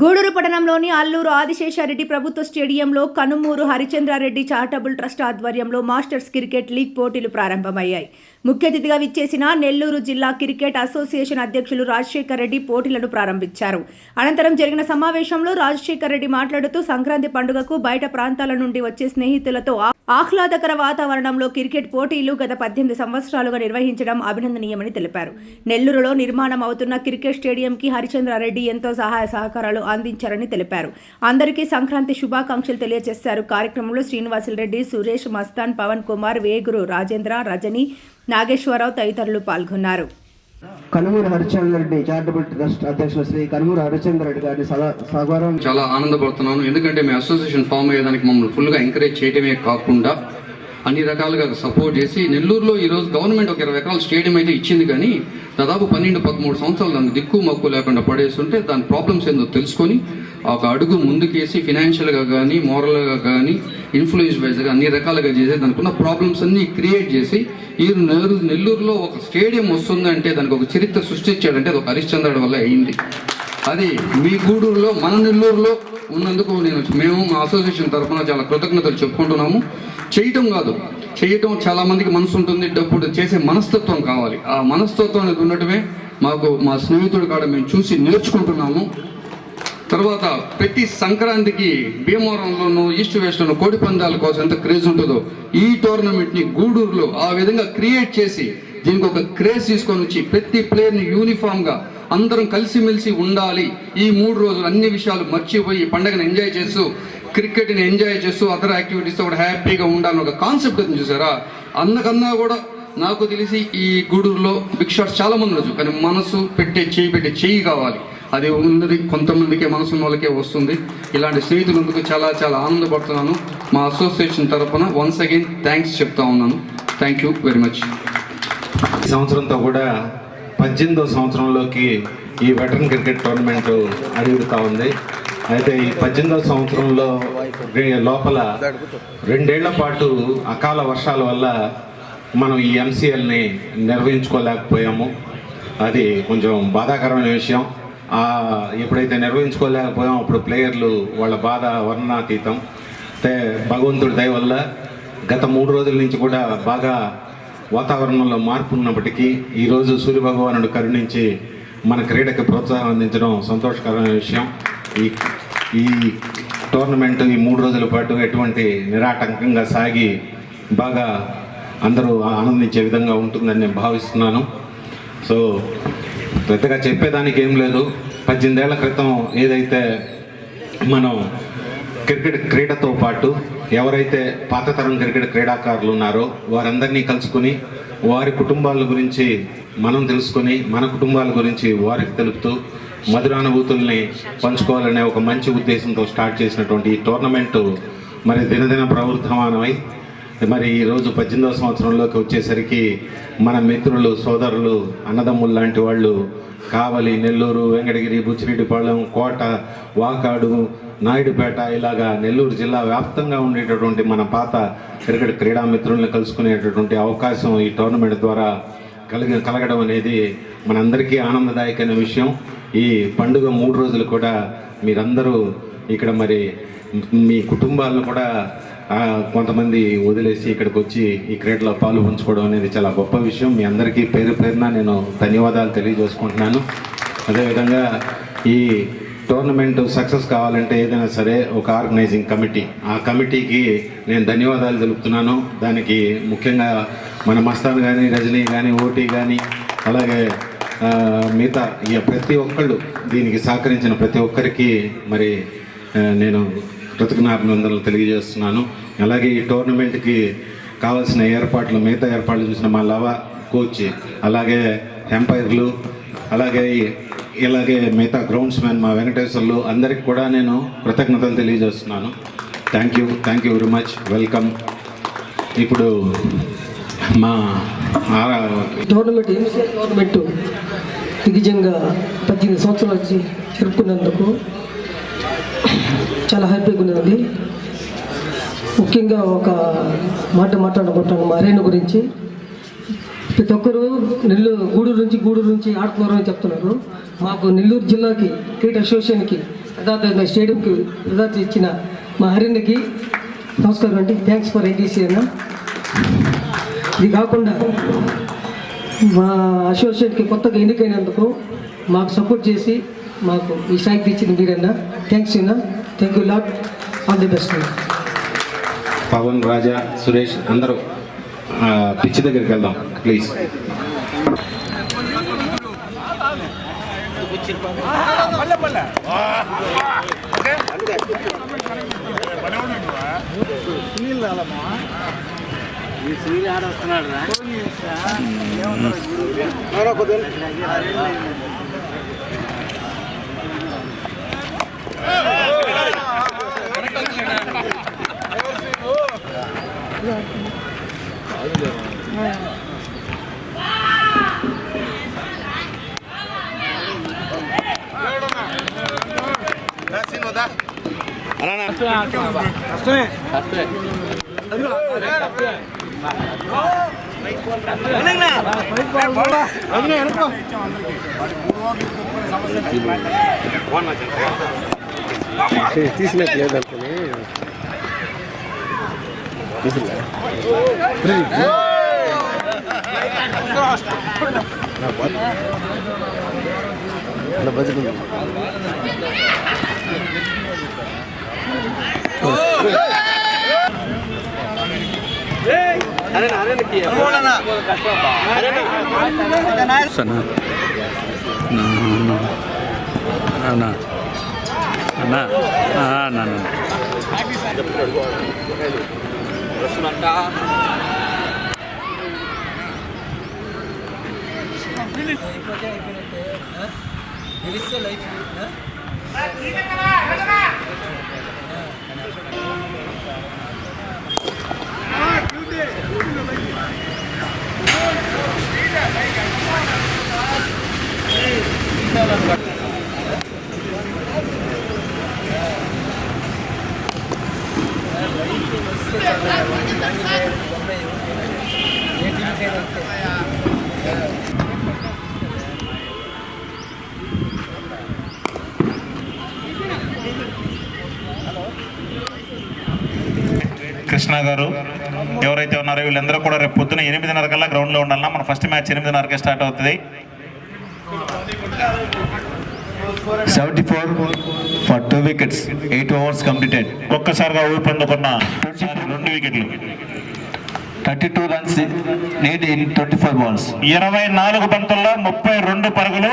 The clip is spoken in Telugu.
గూడూరు పట్టణంలోని అల్లూరు ఆదిశేషారెడ్డి ప్రభుత్వ స్టేడియంలో కనుమూరు హరిచంద్రారెడ్డి చారిటబుల్ ట్రస్ట్ ఆధ్వర్యంలో మాస్టర్స్ క్రికెట్ లీగ్ పోటీలు ప్రారంభమయ్యాయి. ముఖ్య అతిథిగా విచ్చేసిన నెల్లూరు జిల్లా క్రికెట్ అసోసియేషన్ అధ్యక్షులు రాజశేఖర్ రెడ్డి పోటీలను ప్రారంభించారు. అనంతరం జరిగిన సమావేశంలో రాజశేఖర్ రెడ్డి మాట్లాడుతూ సంక్రాంతి పండుగకు బయట ప్రాంతాల నుండి వచ్చే స్నేహితులతో ఆహ్లాదకర వాతావరణంలో క్రికెట్ పోటీలు గత పద్దెనిమిది సంవత్సరాలుగా నిర్వహించడం అభినందనీయమని తెలిపారు. నెల్లూరులో నిర్మాణం అవుతున్న క్రికెట్ స్టేడియంకి హరిచంద్రారెడ్డి ఎంతో సహాయ సహకారాలు అందించారని తెలిపారు. అందరికీ సంక్రాంతి శుభాకాంక్షలు తెలియజేశారు. కార్యక్రమంలో శ్రీనివాసులరెడ్డి సురేష్ మస్తాన్ పవన్ కుమార్ వేగురు రాజేంద్ర రజని నాగేశ్వరరావు తదితరులు పాల్గొన్నారు. కనుమూరు హరిచంద్ర రెడ్డి చారిటబుల్ ట్రస్ట్ అధ్యక్షులు శ్రీ కనుమూరు హరిచంద్ర రెడ్డి గారిని సదా సగౌరవం చాలా ఆనందపడుతున్నాను. ఎందుకంటే మీ అసోసియేషన్ ఫామ్ అయ్యేదానికి మమ్మల్ని ఫుల్గా ఎంకరేజ్ చేయడమే కాకుండా అన్ని రకాలుగా సపోర్ట్ చేసి నెల్లూరులో ఈరోజు గవర్నమెంట్ ఒక ఇరవై ఎకరాల స్టేడియం అయితే ఇచ్చింది కానీ దాదాపు పన్నెండు పదమూడు సంవత్సరాలు దానికి దిక్కు మక్కు లేకుండా పడేస్తుంటే దాని ప్రాబ్లమ్స్ ఏందో తెలుసుకొని ఒక అడుగు ముందుకేసి ఫినాన్షియల్గా కానీ మోరల్గా కానీ ఇన్ఫ్లుయెన్స్ వైజ్గా అన్ని రకాలుగా చేసి దానికి ఉన్న ప్రాబ్లమ్స్ అన్ని క్రియేట్ చేసి ఈ నెల్లూరు నెల్లూరులో ఒక స్టేడియం వస్తుందంటే దానికి ఒక చరిత్ర సృష్టించాడంటే అది ఒక హరిశ్చంద్రుడి వల్ల అయింది. అది మీ గూడూరులో మన నెల్లూరులో ఉన్నందుకు నేను మేము మా అసోసియేషన్ తరఫున చాలా కృతజ్ఞతలు చెప్పుకుంటున్నాము. చేయటం కాదు. చేయటం చాలా మందికి మనసు ఉంటుంది. డబ్బు చేసే మనస్తత్వం కావాలి. ఆ మనస్తత్వం అనేది ఉండటమే మాకు మా స్నేహితుడు కాడ మేము చూసి నేర్చుకుంటున్నాము. తర్వాత ప్రతి సంక్రాంతికి భీమవరంలోను ఈస్ట్ వెస్ట్లోను కోడి పందాల కోసం ఎంత క్రేజ్ ఉంటుందో ఈ టోర్నమెంట్ని గూడూరులో ఆ విధంగా క్రియేట్ చేసి దీనికి ఒక క్రేజ్ తీసుకొని వచ్చి ప్రతి ప్లేయర్ని యూనిఫామ్గా అందరం కలిసిమెలిసి ఉండాలి. ఈ మూడు రోజులు అన్ని విషయాలు మర్చిపోయి పండగను పండుగను ఎంజాయ్ చేస్తూ క్రికెట్ని ఎంజాయ్ చేస్తూ అదర్ యాక్టివిటీస్తో కూడా హ్యాపీగా ఉండాలని ఒక కాన్సెప్ట్ ఉంది చూసారా? అందుకన్నా కూడా నాకు తెలిసి ఈ గూడూరులో బిగ్ షాట్స్ చాలా మంది కానీ మనసు పెట్టే చేయి పెట్టే చేయి కావాలి. అది ఉన్నది కొంతమందికే మనసున్న వాళ్ళకే వస్తుంది. ఇలాంటి స్నేహితులందుకు చాలా చాలా ఆనందపడుతున్నాను. మా అసోసియేషన్ తరఫున వన్స్ అగైన్ థ్యాంక్స్ చెప్తా ఉన్నాను. థ్యాంక్ యూ వెరీ మచ్ ఈ సంవత్సరంతో కూడా పద్దెనిమిదో సంవత్సరంలోకి ఈ వెటరన్ క్రికెట్ టోర్నమెంట్ అడుగుతా ఉంది. అయితే ఈ పద్దెనిమిదో సంవత్సరంలో లోపల రెండేళ్ళ పాటు అకాల వర్షాల వల్ల మనం ఈ ఎంసీఎల్ని నిర్వహించుకోలేకపోయాము. అది కొంచెం బాధాకరమైన విషయం. ఎప్పుడైతే నిర్వహించుకోలేకపోయాం అప్పుడు ప్లేయర్లు వాళ్ళ బాధ వర్ణాతీతం భగవంతుడి దయ వల్ల గత మూడు రోజుల నుంచి కూడా బాగా వాతావరణంలో మార్పు ఉన్నప్పటికీ ఈరోజు సూర్యభగవానుడు కరుణించి మన క్రీడకి ప్రోత్సాహం అందించడం సంతోషకరమైన విషయం. ఈ ఈ టోర్నమెంట్ ఈ మూడు రోజుల పాటు ఎటువంటి నిరాటంకంగా సాగి బాగా అందరూ ఆనందించే విధంగా ఉంటుందని నేను భావిస్తున్నాను. సో పెద్దగా చెప్పేదానికి ఏం లేదు. పద్దెనిమిదేళ్ళ క్రితం ఏదైతే మనం క్రికెట్ క్రీడతో పాటు ఎవరైతే పాతతరం క్రికెట్ క్రీడాకారులు ఉన్నారో వారందరినీ కలుసుకుని వారి కుటుంబాల గురించి మనం తెలుసుకొని మన కుటుంబాల గురించి వారికి తెలుపుతూ మధురానుభూతుల్ని పంచుకోవాలనే ఒక మంచి ఉద్దేశంతో స్టార్ట్ చేసినటువంటి ఈ టోర్నమెంటు మరి దినదిన ప్రవృద్ధమానమై మరి ఈరోజు పద్దెనిమిదవ సంవత్సరంలోకి వచ్చేసరికి మన మిత్రులు సోదరులు అన్నదమ్ములు లాంటి వాళ్ళు కావలి నెల్లూరు వెంకటగిరి బుచ్చిరెడ్డిపాళెం కోట వాకాడు నాయుడుపేట ఇలాగా నెల్లూరు జిల్లా వ్యాప్తంగా ఉండేటటువంటి మన పాత క్రికెట్ క్రీడా మిత్రులను కలుసుకునేటటువంటి అవకాశం ఈ టోర్నమెంట్ ద్వారా కలిగి కలగడం అనేది మనందరికీ ఆనందదాయకమైన విషయం. ఈ పండుగ మూడు రోజులు కూడా మీరందరూ ఇక్కడ మరి మీ కుటుంబాలను కూడా కొంతమంది వదిలేసి ఇక్కడికి వచ్చి ఈ క్రీడలో పాలు పంచుకోవడం అనేది చాలా గొప్ప విషయం. మీ అందరికీ పేరు పేరున నేను ధన్యవాదాలు తెలియజేసుకుంటున్నాను. అదేవిధంగా ఈ టోర్నమెంట్ సక్సెస్ కావాలంటే ఏదైనా సరే ఒక ఆర్గనైజింగ్ కమిటీ. ఆ కమిటీకి నేను ధన్యవాదాలు తెలుపుతున్నాను. దానికి ముఖ్యంగా మన మస్తాన్ కానీ రజనీ కానీ ఓటీ కానీ అలాగే మిగతా ఇక ప్రతి ఒక్కళ్ళు దీనికి సహకరించిన ప్రతి ఒక్కరికి మరి నేను కృతజ్ఞాభినందనలు తెలియజేస్తున్నాను. అలాగే ఈ టోర్నమెంట్కి కావాల్సిన ఏర్పాట్లు మిగతా ఏర్పాట్లు చూసిన మా లవ కోచ్ అలాగే ఎంపైర్లు అలాగే ఇలాగే మిగతా గ్రౌండ్స్ మ్యాన్ మా వెంకటేశ్వర్లు అందరికి కూడా నేను కృతజ్ఞతలు తెలియజేస్తున్నాను. Thank you thank you very much welcome ఇప్పుడు మా టోర్నమెంట్ ఎంసీఆర్ టోర్నమెంట్ దిగ్గజంగా పద్దెనిమిది సంవత్సరాలు వచ్చి జరుపుకున్నందుకు చాలా హ్యాపీగా ఉన్నదండి ముఖ్యంగా ఒక మాట మాట్లాడబోతాను మా అరేణ గురించి ప్రతి ఒక్కరు నెల్లూరు గూడూరు నుంచి గూడూరు నుంచి ఆడుతున్నారు అని చెప్తున్నారు. మాకు నెల్లూరు జిల్లాకి క్రికెట్ అసోసియేషన్కి యథార్థ స్టేడియంకి యథార్థ ఇచ్చిన మా హరిణకి నమస్కారం అండి. థ్యాంక్స్ ఫర్ ఐటీసీ అన్న. ఇది కాకుండా మా అసోసియేట్కి కొత్తగా ఎన్నికైనందుకు మాకు సపోర్ట్ చేసి మాకు ఈ సాయి ఇచ్చింది మీరన్నా. థ్యాంక్స్ అన్న. Thank you lot. All the best. Pavan Raja Suresh అందరూ పిచ్చి పిచ్ దగ్గరికి వెళ్దాం please rồi Bỏ lên đường rồi ಅಣ್ಣ ಅಷ್ಟೇ ಅಷ್ಟೇ ಅಷ್ಟೇ తీసినట్లేదు అనుకుని అన్న అన్న అన్న అన్నా 그렇습니까? 아, కృష్ణ గారు ఎవరైతే ఉన్నారో వీళ్ళందరూ కూడా రేపు పొద్దున ఎనిమిదిన్నర కల్లా గ్రౌండ్లో ఉండాలన్నా మన ఫస్ట్ మ్యాచ్ ఎనిమిదిన్నరకే స్టార్ట్ అవుతుంది. Seventy four for two wickets eight overs completed ఒక్కసారిగా ఊపందుకున్న రెండు వికెట్లు. Thirty two runs need in twenty four balls ఇరవై నాలుగు బంతుల్లో ముప్పై రెండు పరుగులు